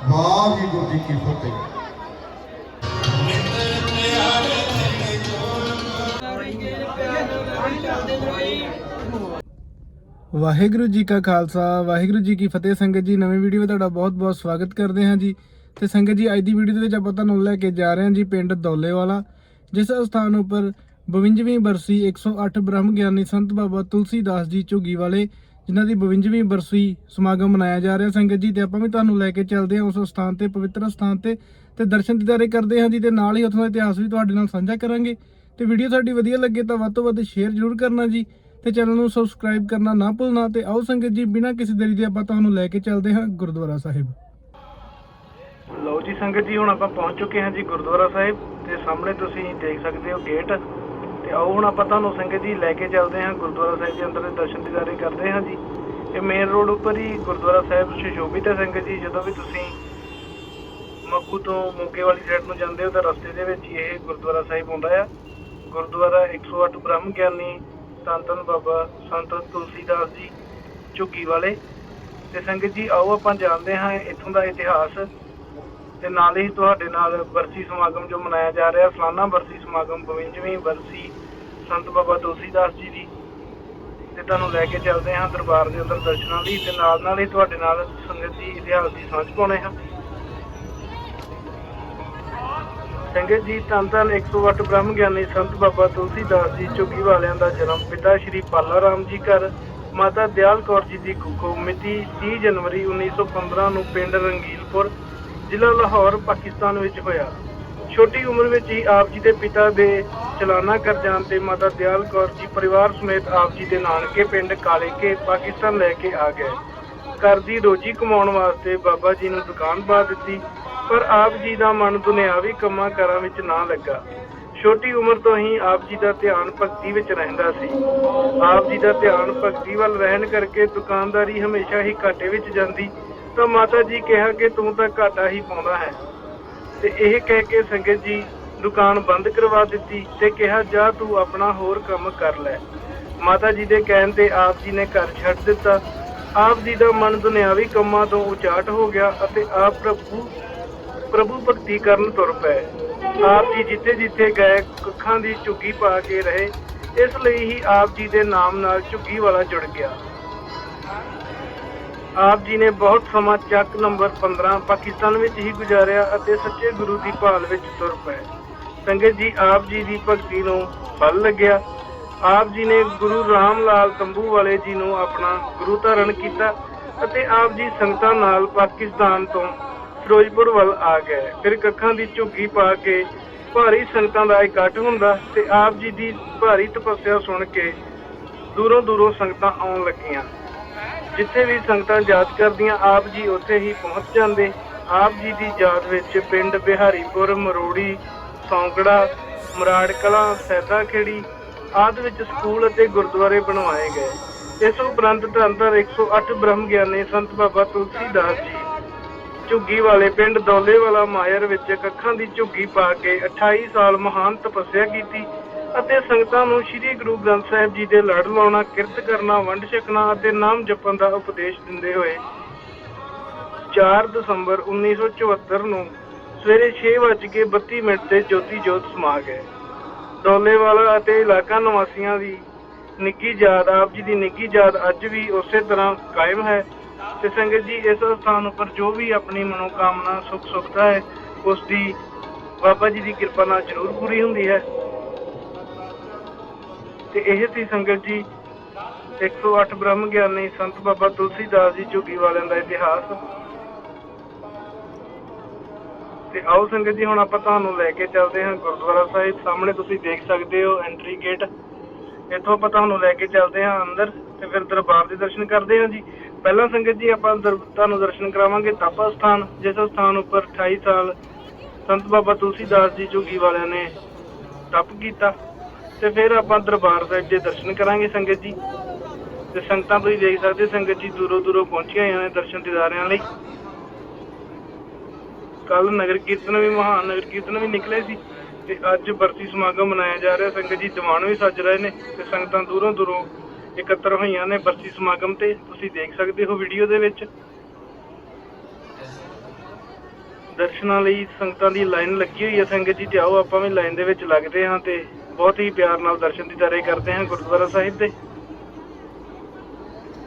ਵਾਹਿਗੁਰੂ ਜੀ ਕੀ ਫਤਿਹ। ਵਾਹਿਗੁਰੂ ਜੀ ਕਾ ਖਾਲਸਾ, ਵਾਹਿਗੁਰੂ ਜੀ ਕੀ ਫਤਿਹ। ਸੰਗਤ ਜੀ, ਨਵੀਂ ਵੀਡੀਓ ਵਿੱਚ ਤੁਹਾਡਾ ਬਹੁਤ-ਬਹੁਤ ਸਵਾਗਤ ਕਰਦੇ ਹਾਂ ਜੀ। ਤੇ ਸੰਗਤ ਜੀ, ਅੱਜ ਦੀ ਵੀਡੀਓ ਦੇ ਵਿੱਚ ਆਪਾਂ ਤੁਹਾਨੂੰ ਲੈ ਕੇ ਜਾ ਰਹੇ ਹਾਂ ਜੀ ਪਿੰਡ ਦੌਲੇ ਵਾਲਾ ਜਿਸ ਸਥਾਨ ਉੱਪਰ 52ਵੀਂ ਬਰਸੀ 108 ਬ੍ਰਹਮ ਗਿਆਨੀ ਸੰਤ ਬਾਬਾ ਤੁਲਸੀਦਾਸ ਜੀ ਝੁੱਗੀ ਵਾਲੇ ਜਿਨ੍ਹਾਂ ਦੀ 52ਵੀਂ ਬਰਸੀ ਸਮਾਗਮ ਮਨਾਇਆ ਜਾ ਰਿਹਾ ਸੰਗਤ ਜੀ, ਤੇ ਆਪਾਂ ਵੀ ਤੁਹਾਨੂੰ ਲੈ ਕੇ ਚੱਲਦੇ ਹਾਂ ਉਸ ਸਥਾਨ ਤੇ, ਪਵਿੱਤਰ ਸਥਾਨ ਤੇ ਤੇ ਦਰਸ਼ਨ ਦੀਦਾਰੇ ਕਰਦੇ ਹਾਂ ਜੀ, ਤੇ ਨਾਲ ਹੀ ਉੱਥੋਂ ਦਾ ਇਤਿਹਾਸ ਵੀ ਤੁਹਾਡੇ ਨਾਲ ਸਾਂਝਾ ਕਰਾਂਗੇ। ਤੇ ਵੀਡੀਓ ਸਾਡੀ ਵਧੀਆ ਲੱਗੇ ਤਾਂ ਵੱਧ ਤੋਂ ਵੱਧ ਸ਼ੇਅਰ ਜ਼ਰੂਰ ਕਰਨਾ ਜੀ, ਤੇ ਚੈਨਲ ਨੂੰ ਸਬਸਕ੍ਰਾਈਬ ਕਰਨਾ ਨਾ ਭੁੱਲਣਾ, ਤੇ ਆਓ ਸੰਗਤ ਜੀ, ਬਿਨਾਂ ਕਿਸੇ ਦੇਰੀ ਦੇ ਆਪਾਂ ਤੁਹਾਨੂੰ ਲੈ ਕੇ ਚੱਲਦੇ ਹਾਂ ਗੁਰਦੁਆਰਾ ਸਾਹਿਬ। ਲਓ ਜੀ ਸੰਗਤ ਜੀ, ਹੁਣ ਆਪਾਂ ਪਹੁੰਚ ਚੁੱਕੇ ਹਾਂ ਜੀ ਗੁਰਦੁਆਰਾ ਸਾਹਿਬ, ਤੇ ਸਾਹਮਣੇ ਤੁਸੀਂ ਦੇਖ ਸਕਦੇ ਹੋ ਗੇਟ ਤੇ ਆਓ ਹੁਣ ਆਪਾਂ ਤੁਹਾਨੂੰ ਸੰਗਤ ਜੀ ਲੈ ਕੇ ਚੱਲਦੇ ਹਾਂ, ਗੁਰਦੁਆਰਾ ਸਾਹਿਬ ਦੇ ਅੰਦਰ ਦੇ ਦਰਸ਼ਨ ਦੀਦਾਰੇ ਕਰਦੇ ਹਾਂ ਜੀ। ਇਹ ਮੇਨ ਰੋਡ ਉੱਪਰ ਹੀ ਗੁਰਦੁਆਰਾ ਸਾਹਿਬ ਸੁਸ਼ੋਭਿਤ ਹੈ ਸੰਗਤ ਜੀ, ਜਦੋਂ ਵੀ ਤੁਸੀਂ ਮੱਕੂ ਤੋਂ ਮੋਗੇ ਵਾਲੀ ਸਾਈਡ ਨੂੰ ਜਾਂਦੇ ਹੋ ਤਾਂ ਰਸਤੇ ਦੇ ਵਿੱਚ ਇਹ ਗੁਰਦੁਆਰਾ ਸਾਹਿਬ ਆਉਂਦਾ ਆ। ਗੁਰਦੁਆਰਾ 108 ਬ੍ਰਹਮ ਗਿਆਨੀ ਧੰਨ ਬਾਬਾ ਸੰਤ ਤੁਲਸੀਦਾਸ ਜੀ ਝੁੱਗੀ ਵਾਲੇ। ਤੇ ਸੰਗਤ ਜੀ ਆਓ ਆਪਾਂ ਜਾਣਦੇ ਹਾਂ ਇੱਥੋਂ ਦਾ ਇਤਿਹਾਸ। ਤੇ ਨਾਲ ਹੀ ਤੁਹਾਡੇ ਨਾਲ ਬਰਸੀ ਸਮਾਗਮ ਜੋ ਮਨਾਇਆ ਜਾ ਰਿਹਾ ਸਾਲਾਨਾ ਬਰਸੀ ਸਮਾਗਮ 52ਵੀਂ ਬਰਸੀ ਸੰਤ ਬਾਬਾ ਤੁਲਸੀਦਾਸ ਜੀ ਦੀ। ਤੇ ਤੁਹਾਨੂੰ ਲੈ ਕੇ ਚੱਲਦੇ ਹਾਂ ਦਰਬਾਰ ਦੇ ਅੰਦਰ ਦਰਸ਼ਨਾਂ ਲਈ ਤੇ ਨਾਲ ਨਾਲ ਹੀ ਤੁਹਾਡੇ ਨਾਲ ਸੰਗਤ ਜੀ ਇਤਿਹਾਸ ਦੀ ਸਾਂਝ ਪਾਉਣੇ ਹਾਂ। ਸੰਗਤ ਜੀ, ਧੰਨ 108 ਬ੍ਰਹਮ ਗਿਆਨੀ ਸੰਤ ਬਾਬਾ ਤੁਲਸੀ ਦਾਸ ਜੀ, ਝੁੱਗੀ ਵਾਲਿਆਂ ਦਾ ਜਨਮ ਪਿਤਾ ਸ਼੍ਰੀ ਪਾਲਾ ਰਾਮ ਜੀ ਘਰ, ਮਾਤਾ ਦਿਆਲ ਕੌਰ ਜੀ ਦੀ ਕੁੱਖੋਂ ਮਿਤੀ 30 ਜਨਵਰੀ 1915 ਨੂੰ ਪਿੰਡ ਰੰਗੀਲਪੁਰ ਜ਼ਿਲ੍ਹਾ ਲਾਹੌਰ, ਪਾਕਿਸਤਾਨ ਵਿੱਚ ਹੋਇਆ। ਛੋਟੀ ਉਮਰ ਵਿੱਚ ਹੀ ਆਪ ਜੀ ਦੇ ਪਿਤਾ ਦੇ ਚਲਾਨਾ ਕਰ ਜਾਣ ਤੇ ਮਾਤਾ ਦਿਆਲ ਕੌਰ ਜੀ ਪਰਿਵਾਰ ਸਮੇਤ ਆਪ ਜੀ ਦੇ ਨਾਨਕੇ ਪਿੰਡ ਕਾਲੇਕੇ ਪਾਕਿਸਤਾਨ ਲੈ ਕੇ ਆ ਗਏ। ਘਰ ਦੀ ਰੋਜੀ ਕਮਾਉਣ ਵਾਸਤੇ ਬਾਬਾ ਜੀ ਨੂੰ ਦੁਕਾਨ ਪਾ ਦਿੱਤੀ, ਪਰ ਆਪ ਜੀ ਦਾ ਮਨ ਦੁਨਿਆਵੀ ਕੰਮਾਂ ਕਾਰਾਂ ਵਿੱਚ ਨਾ ਲੱਗਾ। ਛੋਟੀ ਉਮਰ ਤੋਂ ਹੀ ਆਪ ਜੀ ਦਾ ਧਿਆਨ ਭਗਤੀ ਵਿੱਚ ਰਹਿੰਦਾ ਸੀ। ਆਪ ਜੀ ਦਾ ਧਿਆਨ ਭਗਤੀ ਵੱਲ ਰਹਿਣ ਕਰਕੇ ਦੁਕਾਨਦਾਰੀ ਹਮੇਸ਼ਾ ਹੀ ਘਾਟੇ ਵਿੱਚ ਜਾਂਦੀ ਤਾਂ ਮਾਤਾ ਜੀ ਕਿਹਾ ਕਿ ਤੂੰ ਤਾਂ ਘਾਟਾ ਹੀ ਪਾਉਂਦਾ ਹੈ। ਤੇ ਇਹ ਕਹਿ ਕੇ ਸੰਗਤ ਜੀ ਦੁਕਾਨ ਬੰਦ ਕਰਵਾ ਦਿੱਤੀ ਤੇ ਕਿਹਾ, ਜਾ ਤੂੰ ਆਪਣਾ ਹੋਰ ਕੰਮ ਕਰ ਲੈ। ਮਾਤਾ ਜੀ ਦੇ ਕਹਿਣ ਤੇ ਆਪ ਜੀ ਨੇ ਘਰ ਛੱਡ ਦਿੱਤਾ। ਆਪ ਜੀ ਦਾ ਮਨ ਦੁਨਿਆਵੀ ਕੰਮਾਂ ਤੋਂ ਉਚਾਟ ਹੋ ਗਿਆ ਅਤੇ ਆਪ ਪ੍ਰਭੂ ਪ੍ਰਭੂ ਭਗਤੀ ਕਰਨ ਤੁਰ ਪਏ। ਆਪ ਜੀ ਜਿੱਥੇ ਜਿੱਥੇ ਗਏ, ਕੱਖਾਂ ਦੀ ਝੁੱਗੀ ਪਾ ਕੇ ਰਹੇ, ਇਸ ਲਈ ਹੀ ਆਪ ਜੀ ਦੇ ਨਾਮ ਨਾਲ ਝੁੱਗੀ ਵਾਲਾ ਜੁੜ ਗਿਆ। ਆਪ ਜੀ ਨੇ ਬਹੁਤ ਸਮਾਂ ਚੱਕ ਨੰਬਰ 15 ਪਾਕਿਸਤਾਨ ਵਿੱਚ ਹੀ ਗੁਜ਼ਾਰਿਆ ਅਤੇ ਸੱਚੇ ਗੁਰੂ ਦੀ ਭਾਲ ਵਿੱਚ ਤੁਰ ਪਏ। ਸੰਗਤ ਜੀ, ਆਪ ਜੀ ਦੀ ਭਗਤੀ ਨੂੰ ਫਲ ਲੱਗਿਆ। ਆਪ ਜੀ ਨੇ ਗੁਰੂ ਰਾਮ ਲਾਲ ਤੰਬੂ ਵਾਲੇ ਜੀ ਨੂੰ ਆਪਣਾ ਗੁਰੂ ਧਾਰਨ ਕੀਤਾ ਅਤੇ ਆਪ ਜੀ ਸੰਗਤਾਂ ਨਾਲ ਪਾਕਿਸਤਾਨ ਤੋਂ ਫਿਰੋਜ਼ਪੁਰ ਵੱਲ ਆ ਗਏ। ਫਿਰ ਕੱਖਾਂ ਦੀ ਝੁੱਗੀ ਪਾ ਕੇ ਭਾਰੀ ਸੰਗਤਾਂ ਦਾ ਇਕੱਠ ਹੁੰਦਾ ਤੇ ਆਪ ਜੀ ਦੀ ਭਾਰੀ ਤਪੱਸਿਆ ਸੁਣ ਕੇ ਦੂਰੋਂ ਦੂਰੋਂ ਸੰਗਤਾਂ ਆਉਣ ਲੱਗੀਆਂ। ਜਿੱਥੇ ਵੀ ਸੰਗਤਾਂ ਯਾਦ ਕਰਦੀਆਂ, ਆਪ ਜੀ ਉੱਥੇ ਹੀ ਪਹੁੰਚ ਜਾਂਦੇ। ਆਪ ਜੀ ਦੀ ਯਾਦ ਵਿੱਚ ਪਿੰਡ ਬਿਹਾਰੀਪੁਰ, ਮਰੋੜੀ ਸੌਂਕੜਾ ਮਰਾੜ ਕਲਾਂ ਸੈਦਾ ਖੇੜੀ ਆਦਿ ਵਿੱਚ ਸਕੂਲ ਅਤੇ ਗੁਰਦੁਆਰੇ ਬਣਵਾਏ ਗਏ। ਇਸ ਉਪਰੰਤ ਧੰਦਰ 108 ਬ੍ਰਹਮ ਗਿਆਨੀ ਸੰਤ ਬਾਬਾ ਤੁਲਸੀਦਾਸ ਜੀ ਝੁੱਗੀ ਵਾਲੇ ਪਿੰਡ ਦੌਲੇ ਵਾਲਾ ਮਾਇਰ ਵਿੱਚ ਕੱਖਾਂ ਦੀ ਝੁੱਗੀ ਪਾ ਕੇ 28 ਸਾਲ ਮਹਾਨ ਤਪੱਸਿਆ ਕੀਤੀ। ਅਤੇ ਸੰਗਤਾਂ ਨੂੰ ਸ੍ਰੀ ਗੁਰੂ ਗ੍ਰੰਥ ਸਾਹਿਬ ਜੀ ਦੇ ਲੜ ਲਾਉਣਾ, ਕਿਰਤ ਕਰਨਾ, ਵੰਡ ਛਕਣਾ ਅਤੇ ਨਾਮ ਜਪਣ ਦਾ ਉਪਦੇਸ਼ ਦਿੰਦੇ ਹੋਏ 4 ਦਸੰਬਰ 1974 ਨੂੰ ਸਵੇਰੇ 6:32 ਮਿੰਟ ਤੇ ਜੋਤੀ ਜੋਤ ਸਮਾ ਗਏ। ਦੌਲੇਵਾਲਾ ਅਤੇ ਇਲਾਕਾ ਨਿਵਾਸੀਆਂ ਦੀ ਨਿੱਗੀ ਯਾਦ, ਆਪ ਜੀ ਦੀ ਨਿੱਗੀ ਯਾਦ ਅੱਜ ਵੀ ਉਸੇ ਤਰ੍ਹਾਂ ਕਾਇਮ ਹੈ ਤੇ ਸੰਗਤ ਜੀ ਇਸ ਸਥਾਨ ਉੱਪਰ ਜੋ ਵੀ ਆਪਣੀ ਮਨੋਕਾਮਨਾ ਸੁਖ ਸੁਖਦਾ ਹੈ, ਉਸ ਦੀ ਬਾਬਾ ਜੀ ਦੀ ਕਿਰਪਾ ਨਾਲ ਜ਼ਰੂਰ ਪੂਰੀ ਹੁੰਦੀ ਹੈ। ਤੇ ਇਹ ਸੀ ਸੰਗਤ ਜੀ 108 ਬ੍ਰਹਮ ਗਿਆਨੀ ਸੰਤ ਬਾਬਾ ਤੁਲਸੀਦਾਸ ਜੀ ਝੁੱਗੀ ਵਾਲਿਆਂ ਦਾ ਇਤਿਹਾਸ। ਤੇ ਆਓ ਸੰਗਤ ਜੀ, ਹੁਣ ਆਪਾਂ ਤੁਹਾਨੂੰ ਲੈ ਕੇ ਚੱਲਦੇ ਹਾਂ ਗੁਰਦੁਆਰਾ ਸਾਹਿਬ। ਸਾਹਮਣੇ ਤੁਸੀਂ ਦੇਖ ਸਕਦੇ ਹੋ ਐਂਟਰੀ ਗੇਟ ਇੱਥੋਂ ਆਪਾਂ ਤੁਹਾਨੂੰ ਲੈ ਕੇ ਚੱਲਦੇ ਹਾਂ ਅੰਦਰ ਤੇ ਫਿਰ ਦਰਬਾਰ ਦੇ ਦਰਸ਼ਨ ਕਰਦੇ ਹਾਂ ਜੀ। ਪਹਿਲਾਂ ਸੰਗਤ ਜੀ, ਆਪਾਂ ਤੁਹਾਨੂੰ ਦਰਸ਼ਨ ਕਰਾਵਾਂਗੇ ਤਪਾ ਸਥਾਨ ਜਿਸ ਸਥਾਨ ਉੱਪਰ 28 ਸਾਲ ਸੰਤ ਬਾਬਾ ਤੁਲਸੀਦਾਸ ਜੀ ਝੁੱਗੀ ਵਾਲਿਆਂ ਨੇ ਤਪ ਕੀਤਾ। ਤੇ ਫਿਰ ਆਪਾਂ ਦਰਬਾਰ ਸਾਹਿਬ ਦੇ ਦਰਸ਼ਨ ਕਰਾਂਗੇ ਸੰਗਤ ਜੀ, ਤੇ ਸੰਗਤਾਂ ਤੁਸੀਂ ਦੇਖ ਸਕਦੇ ਸੰਗਤ ਜੀ ਦੂਰੋਂ ਦੂਰੋਂ ਪਹੁੰਚੀਆਂ ਹੋਈਆਂ ਨੇ ਦਰਸ਼ਨ ਦੀਦਾਰਿਆਂ ਲਈ। ਕੱਲ ਨਗਰ ਕੀਰਤਨ ਵੀ ਮਹਾਨ ਨਗਰ ਕੀਰਤਨ ਵੀ ਨਿਕਲੇ ਸੀ, ਤੇ ਅੱਜ ਬਰਸੀ ਸਮਾਗਮ ਮਨਾਇਆ ਜਾ ਰਿਹਾ। ਸੰਗਤ ਜੀ ਦੀਵਾਨ ਵੀ ਸੱਜ ਰਹੇ ਨੇ ਤੇ ਸੰਗਤਾਂ ਦੂਰੋਂ ਦੂਰੋਂ ਇਕੱਤਰ ਹੋਈਆਂ ਨੇ ਬਰਸੀ ਸਮਾਗਮ ਤੇ। ਤੁਸੀਂ ਦੇਖ ਸਕਦੇ ਹੋ ਵੀਡੀਓ ਦੇ ਵਿੱਚ। ਦਰਸ਼ਨਾਂ ਲਈ ਸੰਗਤਾਂ ਦੀ ਲਾਈਨ ਲੱਗੀ ਹੋਈ ਹੈ। ਸੰਗਤ ਜੀ ਤੇ ਆਓ, ਆਪਾਂ ਵੀ ਲਾਈਨ ਦੇ ਵਿੱਚ ਲੱਗਦੇ ਹਾਂ ਤੇ ਬਹੁਤ ਹੀ ਪਿਆਰ ਨਾਲ ਦਰਸ਼ਨ ਦੀਦਾਰੇ ਕਰਦੇ ਹਾਂ ਗੁਰਦੁਆਰਾ ਸਾਹਿਬ ਦੇ।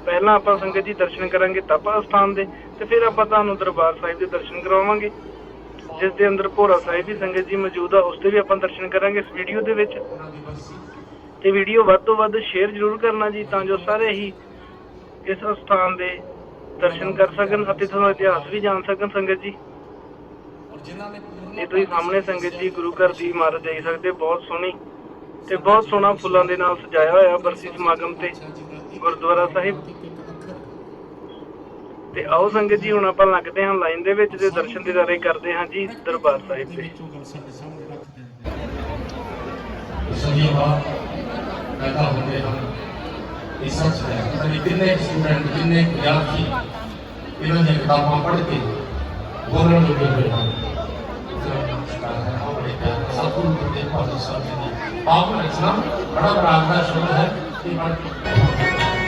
ਪਹਿਲਾਂ ਆਪਾਂ ਸੰਗਤ ਜੀ ਦਰਸ਼ਨ ਕਰਾਂਗੇ ਤਪਾ ਸਥਾਨ ਦੇ ਤੇ ਫਿਰ ਆਪਾਂ ਤੁਹਾਨੂੰ ਦਰਬਾਰ ਸਾਹਿਬ ਦੇ ਦਰਸ਼ਨ ਕਰਵਾਵਾਂਗੇ ਜਿਸ ਦੇ ਅੰਦਰ ਭੋਰਾ ਸਾਹਿਬ ਦੀ ਸੰਗਤ ਜੀ ਮੌਜੂਦ ਆ ਉਸ ਦੇ ਵੀ ਆਪਾਂ ਦਰਸ਼ਨ ਕਰਾਂਗੇ ਇਸ ਵੀਡੀਓ ਦੇ ਵਿੱਚ। ਤੇ ਵੀਡੀਓ ਵੱਧ ਤੋਂ ਵੱਧ ਸ਼ੇਅਰ ਜ਼ਰੂਰ ਕਰਨਾ ਜੀ ਤਾਂ ਜੋ ਸਾਰੇ ਹੀ ਇਸ ਸਥਾਨ ਦੇ ਦਰਸ਼ਨ ਕਰ ਸਕਣ ਅਤੇ ਤੁਹਾਨੂੰ ਇਤਿਹਾਸ ਵੀ ਜਾਣ ਸਕਣ ਸੰਗਤ ਜੀ। ਇਹ ਤੁਸੀਂ ਸਾਹਮਣੇ ਸੰਗਤ ਜੀ ਗੁਰੂ ਘਰ ਦੀ ਇਮਾਰਤ ਦੇਖ ਸਕਦੇ ਬਹੁਤ ਸੋਹਣੀ। ਤੇ ਬਹੁਤ ਸੋਹਣਾ ਫੁੱਲਾਂ ਦੇ ਨਾਲ ਸਜਾਇਆ ਹੋਇਆ ਬਰਸੀ ਸਮਾਗਮ ਤੇ ਗੁਰਦੁਆਰਾ ਸਾਹਿਬ। ਤੇ ਆਓ ਸੰਗਤ ਜੀ, ਹੁਣ ਆਪਾਂ ਲੱਗਦੇ ਹਾਂ ਲਾਈਨ ਦੇ ਵਿੱਚ ਤੇ ਦਰਸ਼ਨ ਦਿਦਾਰੇ ਕਰਦੇ ਹਾਂ ਜੀ ਦਰਬਾਰ ਸਾਹਿਬ ਦੇ। ਇਹਨਾਂ ਦੀਆਂ ਕਿਤਾਬਾਂ ਪੜ੍ਹ ਕੇ ਬੋਲਣ ਲੱਗੇ ਹੋਏ ਹਨ सतगुरु को देखो तो सब पाप रचना बड़ा बड़ा आग्रह शब्द है कि पढ़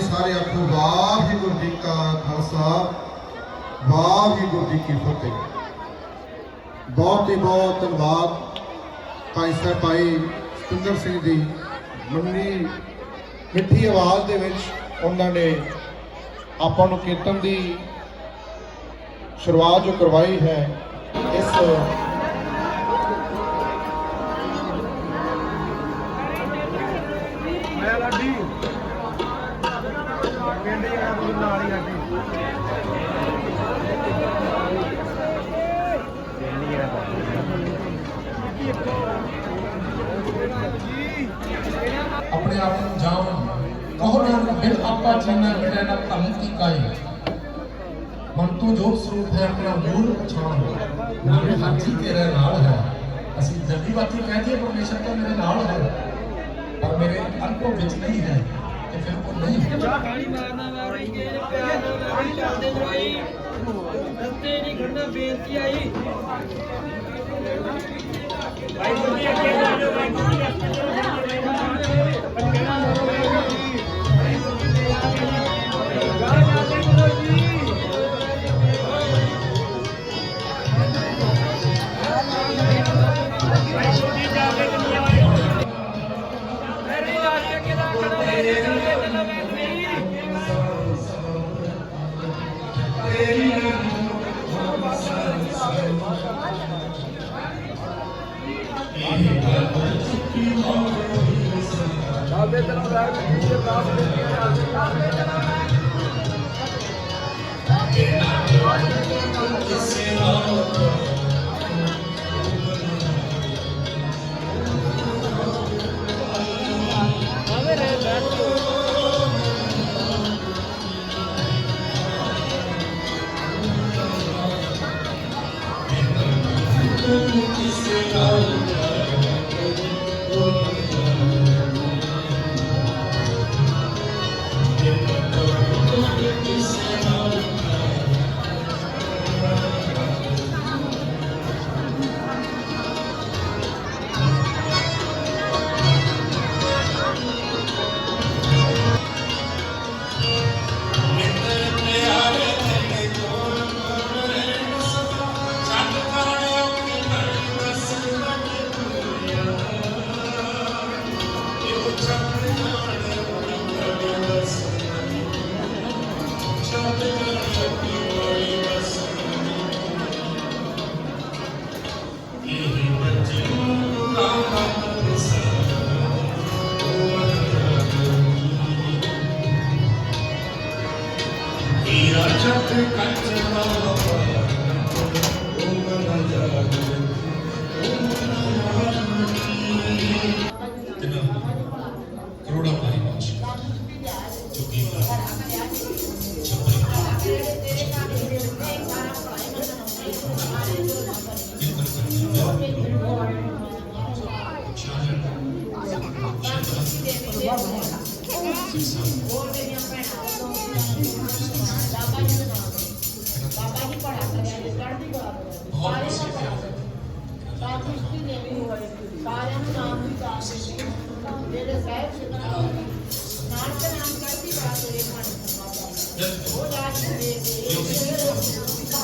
ਸਾਰੇ ਆਖੋ ਵਾਹਿਗੁਰੂ ਜੀ ਕਾ ਖਾਲਸਾ ਵਾਹਿਗੁਰੂ ਜੀ ਕੀ ਫਤਿਹ ਬਹੁਤ ਹੀ ਬਹੁਤ ਧੰਨਵਾਦ ਭਾਈ ਸਾਹਿਬ ਭਾਈ ਸਤਿੰਦਰ ਸਿੰਘ ਜੀ ਮੰਨੀ ਮਿੱਠੀ ਆਵਾਜ਼ ਦੇ ਵਿੱਚ ਉਹਨਾਂ ਨੇ ਆਪਾਂ ਨੂੰ ਕੀਰਤਨ ਦੀ ਸ਼ੁਰੂਆਤ ਜੋ ਕਰਵਾਈ ਹੈ ਇਸ ਆਪਣੇ ਆਪ ਨੂੰ ਜਾਣ। ਕਹੋ ਨਾਨਕ ਬਿਨ ਆਪਾ ਜੀਨਾ ਕਿਰੈ ਨਾ ਧਰਮ ਕੀ ਕਾਈ ਮਨ ਤੋਂ ਜੋ ਸਰੂਪ ਹੈ ਆਪਣਾ ਮੂਲ ਪਛਾਣ ਨਾਨਕ ਹਾਥੀ ਤੇਰੇ ਨਾਲ ਹੈ। ਅਸੀਂ ਜਲਦੀ ਬਾਤੀ ਕਹਿ ਦਈਏ ਪਰਮੇਸ਼ਰ ਤਾਂ ਮੇਰੇ ਨਾਲ ਹੈ। ਪਰ ਮੇਰੇ ਅੰਤੋਂ ਵਿੱਚ ਨਹੀਂ ਹੈ ਤੇ ਫਿਰ ਉਹ ਨਹੀਂ ਗਾਲੀ ਮਾਰਨਾ ਮਾਰ ਰਹੀ ਹੈ ਪਿਆਰ ਨਾਲ ਗਾਲੀ ਕਰਦੇ ਜਵਾਈ। ਰਸਤੇ ਨਹੀਂ ਖੜਨਾ ਬੇਇੱਜ਼ਤੀ ਆਈ। ਭਾਈ ਜੀ ਅੱਗੇ ਜਾ ਜਾਓ ਭਾਈ Davet'e olarak não şey daha söyleyeceğim. ਕਰੋੜਾ ਪਾਈ ਬਾਸ਼ ਚੁੱਕੀ ਨਾ ਛੱਪੇ ਬਾਬਾ ਜੀ ਪੜਾ ਕਰਿਆ ਜੀ ਪੜ੍ਹਦੀ ਬਾਬਾ ਸਾਰੇ ਨੂੰ ਬਾਬਾ ਜੀ ਦੇਵੀ ਹੋਏ ਸਾਰਿਆਂ ਨੂੰ ਨਾਮ ਦੀ ਕਾਸ਼ ਦੇ Yes.